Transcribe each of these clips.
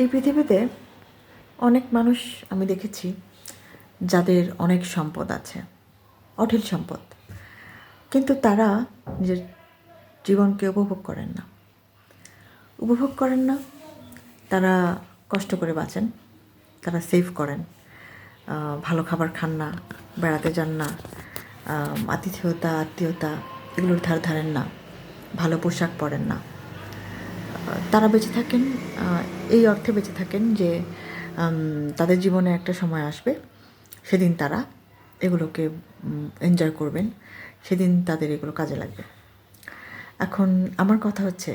এই পৃথিবীতে অনেক মানুষ আমি দেখেছি যাদের অনেক সম্পদ আছে, অঢেল সম্পদ। কিন্তু তারা নিজের জীবনকে উপভোগ করেন না। উপভোগ করেন না, তারা কষ্ট করে বাঁচেন, তারা সেভ করেন। ভালো খাবার খান না, বেড়াতে যান না আতিথেয়তা, আত্মীয়তা এগুলোর ধার ধারেন না, ভালো পোশাক পরেন না। তারা বেঁচে থাকেন এই অর্থে বেঁচে থাকেন যে তাদের জীবনে একটা সময় আসবে, সেদিন তারা এগুলোকে এনজয় করবেন, সেদিন তাদের এগুলো কাজে লাগবে। এখন আমার কথা হচ্ছে,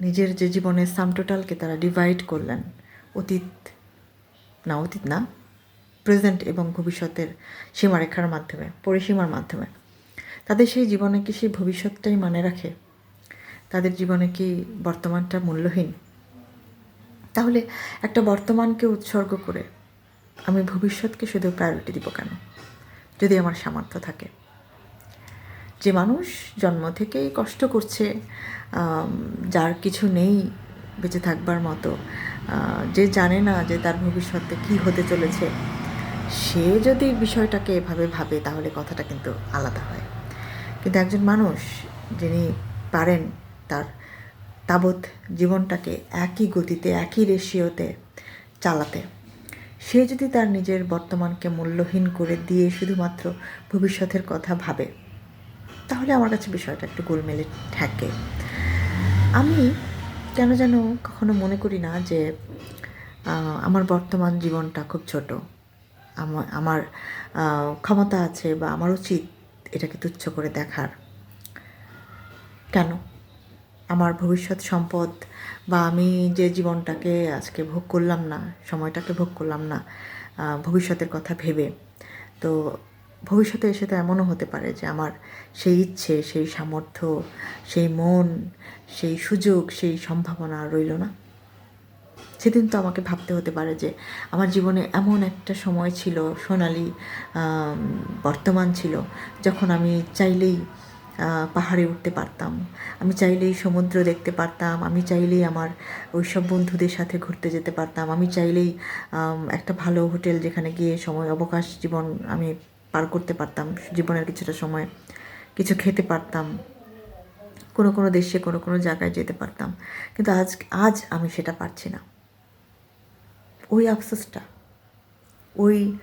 নিজের যে জীবনের সাম টোটালকে তারা ডিভাইড করলেন, অতীত, না অতীত না প্রেজেন্ট এবং ভবিষ্যতের সীমারেখার মাধ্যমে, পরিসীমার মাধ্যমে, তাদের সেই জীবনে কি সেই ভবিষ্যৎটাই মানে রাখে? তাদের জীবনে কি বর্তমানটা মূল্যহীন? তাহলে একটা বর্তমানকে উৎসর্গ করে আমি ভবিষ্যৎকে শুধু প্রায়োরিটি দিব কেন? যদি আমার সামর্থ্য থাকে। যে মানুষ জন্ম থেকেই কষ্ট করছে যার কিছু নেই বেঁচে থাকবার মতো যে জানে না যে তার ভবিষ্যতে কি হতে চলেছে, সে যদি বিষয়টাকে এভাবে ভাবে তাহলে কথাটা কিন্তু আলাদা হয়। কিন্তু একজন মানুষ যিনি পারেন তার তাবৎ জীবনটাকে একই গতিতে, একই রেশিওতে চালাতে। সে যদি তার নিজের বর্তমানকে মূল্যহীন করে দিয়ে শুধুমাত্র ভবিষ্যতের কথা ভাবে, তাহলে আমার কাছে বিষয়টা একটু গোলমেলে ঠেকে। আমি কেন যেন কখনো মনে করি না যে আমার বর্তমান জীবনটা খুব ছোট। আমার ক্ষমতা আছে বা আমার উচিত এটাকে তুচ্ছ করে দেখার। কেন? ভবিষ্যৎ সম্পদ বা আমি যে জীবনটাকে আজকে ভোগ করলাম না, সময়টাকে ভোগ করলাম না ভবিষ্যতের কথা ভেবে, তো ভবিষ্যতে এসে তো এমনও হতে পারে যে আমার সেই ইচ্ছে, সেই সামর্থ্য, সেই মন, সেই সুযোগ, সেই সম্ভাবনা রইল না। সেদিন তো আমাকে ভাবতে হতে পারে যে আমার জীবনে এমন একটা সময় ছিল, সোনালি বর্তমান ছিল, যখন আমি চাইলেই পাহাড়ে উঠতে পারতাম। আমি চাইলেই সমুদ্র দেখতে পারতাম, আমি চাইলেই আমার ওইসব বন্ধুদের সাথে ঘুরতে যেতে পারতাম, আমি চাইলেই একটা ভালো হোটেল যেখানে গিয়ে সময়, অবকাশ জীবন আমি পার করতে পারতাম, জীবনের কিছুটা সময় কিছু খেতে পারতাম। কোনো কোনো দেশে, কোনো কোনো জায়গায় যেতে পারতাম। কিন্তু আজ আজ আমি সেটা পারছি না। ওই আফসোসটা, ওই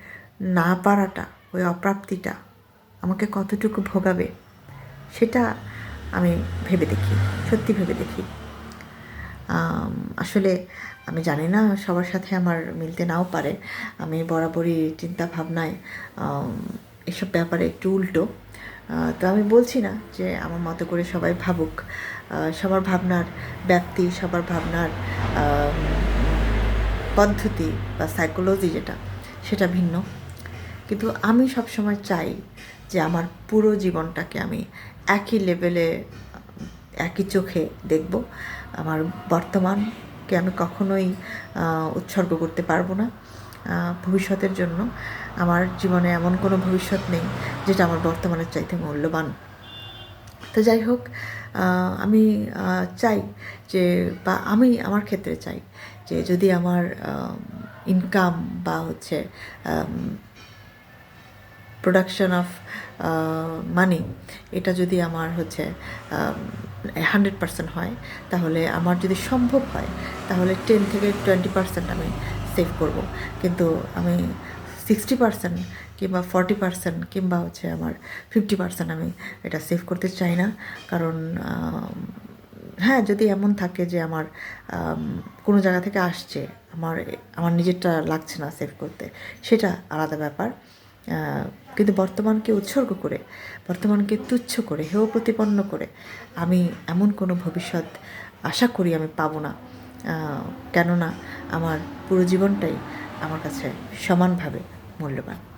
না পারাটা, ওই অপ্রাপ্তিটা আমাকে কতটুকু ভোগাবে সেটা আমি ভেবে দেখি, সত্যি ভেবে দেখি। আসলে আমি জানি না, সবার সাথে আমার মিলতে নাও পারে। আমি বরাবরই চিন্তা ভাবনায় এসব ব্যাপারে একটু উল্টো। তো আমি বলছি না যে আমার মতো করে সবাই ভাবুক। সবার ভাবনার ব্যক্তি সবার ভাবনার পদ্ধতি বা সাইকোলজি যেটা, সেটা ভিন্ন। কিন্তু আমি সবসময় চাই যে আমার পুরো জীবনটাকে আমি একই লেভেলে একই চোখে দেখব। আমার বর্তমানকে আমি কখনোই উৎসর্গ করতে পারব না ভবিষ্যতের জন্য। আমার জীবনে এমন কোনো ভবিষ্যৎ নেই, যেটা আমার বর্তমানের চাইতে মূল্যবান। তো যাই হোক আমি চাই যে, বা আমি আমার ক্ষেত্রে চাই যে, যদি আমার ইনকাম বা হচ্ছে প্রোডাকশন অফ মানি এটা যদি আমার হচ্ছে হান্ড্রেড পার্সেন্ট হয়, তাহলে আমার যদি সম্ভব হয়, তাহলে টেন থেকে টোয়েন্টি পার্সেন্ট আমি সেভ করব। কিন্তু আমি সিক্সটি পার্সেন্ট কিংবা ফর্টি পার্সেন্ট কিংবা হচ্ছে আমার ফিফটি পার্সেন্ট আমি এটা সেভ করতে চাই না। কারণ হ্যাঁ যদি এমন থাকে যে আমার কোনো জায়গা থেকে আসছে, আমার আমার নিজেরটা লাগছে না সেভ করতে, সেটা আলাদা ব্যাপার। কিন্তু বর্তমানকে উৎসর্গ করে, বর্তমানকে তুচ্ছ করে, হেয় প্রতিপন্ন করে, আমি এমন কোনো ভবিষ্যৎ আশা করি আমি পাবো না। কেননা আমার পুরো জীবনটাই আমার কাছে সমানভাবে মূল্যবান।